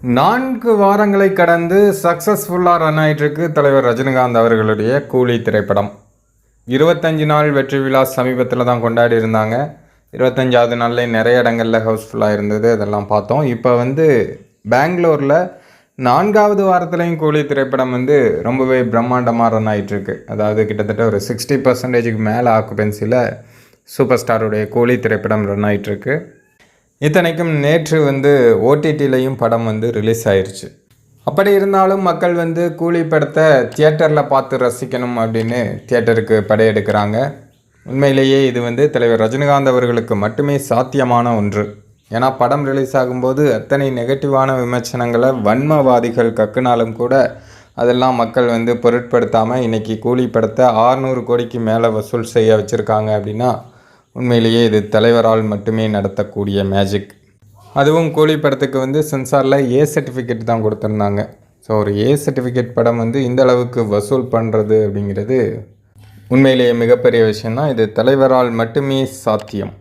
நான்கு வாரங்களை கடந்து சக்ஸஸ்ஃபுல்லாக ரன் ஆயிட்டிருக்கு தலைவர் ரஜினிகாந்த் அவர்களுடைய கூலி திரைப்படம். இருபத்தஞ்சு நாள் வெற்றி விழா சமீபத்தில் தான் கொண்டாடி இருந்தாங்க. இருபத்தஞ்சாவது நாளில் நிறைய இடங்களில் ஹவுஸ்ஃபுல்லாக இருந்தது அதெல்லாம் பார்த்தோம். இப்போ வந்து பெங்களூரில் நான்காவது வாரத்துலேயும் கூலி திரைப்படம் வந்து ரொம்பவே பிரம்மாண்டமாக ரன் ஆயிட்டிருக்கு. அதாவது கிட்டத்தட்ட ஒரு சிக்ஸ்டி பர்சன்டேஜுக்கு மேலே ஆக்குபென்சியில் சூப்பர் ஸ்டாருடைய கூலி திரைப்படம் ரன் ஆயிட்டிருக்கு. இத்தனைக்கும் நேற்று வந்து ஓடிடிலையும் படம் வந்து ரிலீஸ் ஆயிடுச்சு அப்படி இருந்தாலும் மக்கள் வந்து கூலி படத்தை தியேட்டரில் பார்த்து ரசிக்கணும் அப்படின்னு தியேட்டருக்கு படையெடுக்கிறாங்க. உண்மையிலேயே இது வந்து தலைவர் ரஜினிகாந்த் அவர்களுக்கு மட்டுமே சாத்தியமான ஒன்று. ஏன்னா படம் ரிலீஸ் ஆகும்போது அத்தனை நெகட்டிவான விமர்சனங்களை வன்மவாதிகள் கக்குனாலும் கூட அதெல்லாம் மக்கள் வந்து பொருட்படுத்தாமல் இன்றைக்கி கூலி படத்தை ஆறுநூறு கோடிக்கு மேலே வசூல் செய்ய வச்சுருக்காங்க அப்படின்னா உண்மையிலேயே இது தலைவரால் மட்டுமே நடத்தக்கூடிய மேஜிக் அதுவும் கூலி படத்துக்கு வந்து சென்சாரில் ஏ சர்டிஃபிகேட் தான் கொடுத்துருந்தாங்க. ஸோ ஒரு ஏ சர்டிஃபிகேட் படம் வந்து இந்த அளவுக்கு வசூல் பண்ணுறது அப்படிங்கிறது உண்மையிலேயே மிகப்பெரிய விஷயம்னா இது தலைவரால் மட்டுமே சாத்தியம்.